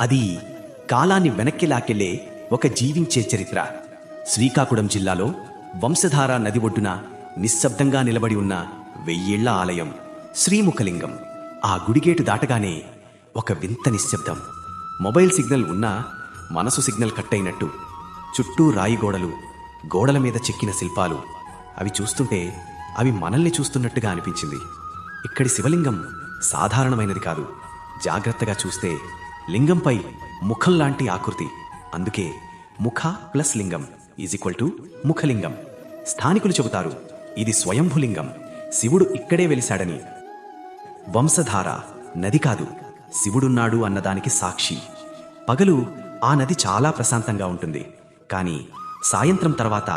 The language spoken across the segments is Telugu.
అది కాలాన్ని వెనక్కి లాకెళ్ళే ఒక జీవించే చరిత్ర. శ్రీకాకుళం జిల్లాలో వంశధార నది ఒడ్డున నిశ్శబ్దంగా నిలబడి ఉన్న వెయ్యేళ్ళ ఆలయం శ్రీముఖలింగం. ఆ గుడిగేటు దాటగానే ఒక వింత నిశ్శబ్దం. మొబైల్ సిగ్నల్ ఉన్నా మనసు సిగ్నల్ కట్ అయినట్టు చుట్టూ రాయి గోడలు గోడల మీద చెక్కిన శిల్పాలు. అవి చూస్తుంటే అవి మనల్ని చూస్తున్నట్టుగా అనిపించింది. ఇక్కడి శివలింగం సాధారణమైనది కాదు. జాగ్రత్తగా చూస్తే లింగంపై ముఖం లాంటి ఆకృతి. అందుకే ముఖ ప్లస్ లింగం ఈజ్ ఈక్వల్ టు ముఖలింగం. స్థానికులు చెబుతారు ఇది స్వయంభులింగం. శివుడు ఇక్కడే వెలిశాడని. వంశధార నది కాదు శివుడున్నాడు అన్నదానికి సాక్షి. పగలు ఆ నది చాలా ప్రశాంతంగా ఉంటుంది. కానీ సాయంత్రం తర్వాత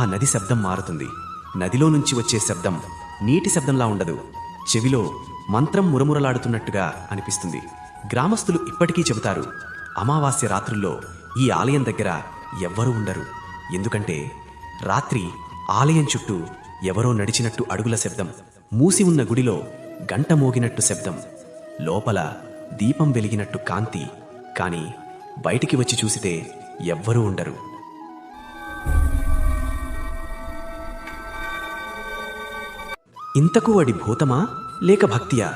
ఆ నది శబ్దం మారుతుంది. నదిలో నుంచి వచ్చే శబ్దం నీటి శబ్దంలా ఉండదు. చెవిలో మంత్రం మురమురలాడుతున్నట్టుగా అనిపిస్తుంది. గ్రామస్తులు ఇప్పటికీ చెబుతారు అమావాస్య రాత్రుల్లో ఈ ఆలయం దగ్గర ఎవ్వరూ ఉండరు. ఎందుకంటే రాత్రి ఆలయం చుట్టూ ఎవరో నడిచినట్టు అడుగుల శబ్దం మూసి ఉన్న గుడిలో గంట మోగినట్టు శబ్దం లోపల దీపం వెలిగినట్టు కాంతి కాని బయటికి వచ్చి చూసితే ఎవ్వరూ ఉండరు. ఇంతకు అడి భూతమా లేక భక్తియా?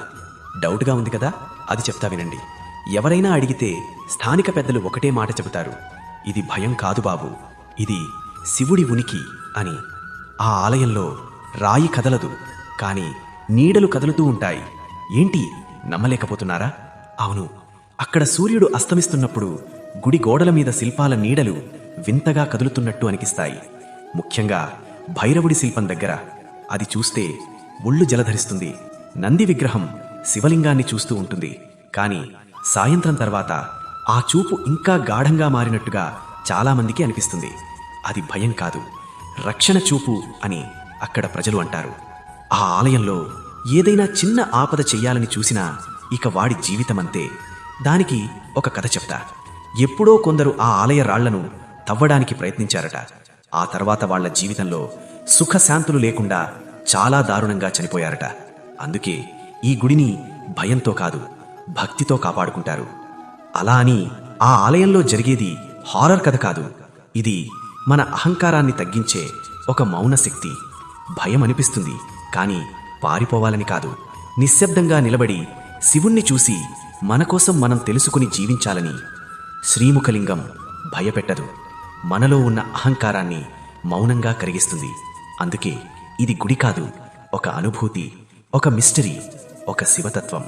డౌట్గా ఉంది కదా? అది చెప్తా వినండి. ఎవరైనా అడిగితే స్థానిక పెద్దలు ఒకటే మాట చెబుతారు. ఇది భయం కాదు బాబు. ఇది శివుడి ఉనికి అని. ఆ ఆలయంలో రాయి కదలదు. కానీ నీడలు కదులుతూ ఉంటాయి. ఏంటి? నమ్మలేకపోతున్నారా? అవును. అక్కడ సూర్యుడు అస్తమిస్తున్నప్పుడు గుడి గోడల మీద శిల్పాల నీడలు వింతగా కదులుతున్నట్టు అనిపిస్తాయి. ముఖ్యంగా భైరవుడి శిల్పం దగ్గర. అది చూస్తే ఒళ్ళు జలధరిస్తుంది. నంది విగ్రహం శివలింగాన్ని చూస్తూ ఉంటుంది. కానీ సాయంత్రం తర్వాత ఆ చూపు ఇంకా గాఢంగా మారినట్టుగా చాలామందికి అనిపిస్తుంది. అది భయం కాదు. రక్షణ చూపు అని అక్కడ ప్రజలు అంటారు. ఆ ఆలయంలో ఏదైనా చిన్న ఆపద చెయ్యాలని చూసినా ఇక వాడి జీవితమంతే. దానికి ఒక కథ చెప్తా. ఎప్పుడో కొందరు ఆ ఆలయ రాళ్ళను తవ్వడానికి ప్రయత్నించారట. ఆ తర్వాత వాళ్ళ జీవితంలో సుఖశాంతులు లేకుండా చాలా దారుణంగా చనిపోయారట. అందుకే ఈ గుడిని భయంతో కాదు భక్తితో కాపాడుకుంటారు. అలా అని ఆ ఆలయంలో జరిగేది హారర్ కథ కాదు. ఇది మన అహంకారాన్ని తగ్గించే ఒక మౌన శక్తి. భయం అనిపిస్తుంది కానీ పారిపోవాలని కాదు. నిశ్శబ్దంగా నిలబడి శివుణ్ణి చూసి మనకోసం మనం తెలుసుకుని జీవించాలని శ్రీముఖలింగం భయపెట్టదు. మనలో ఉన్న అహంకారాన్ని మౌనంగా కరిగిస్తుంది. అందుకే ఇది గుడి కాదు ఒక అనుభూతి ఒక మిస్టరీ. ఒక శివతత్వం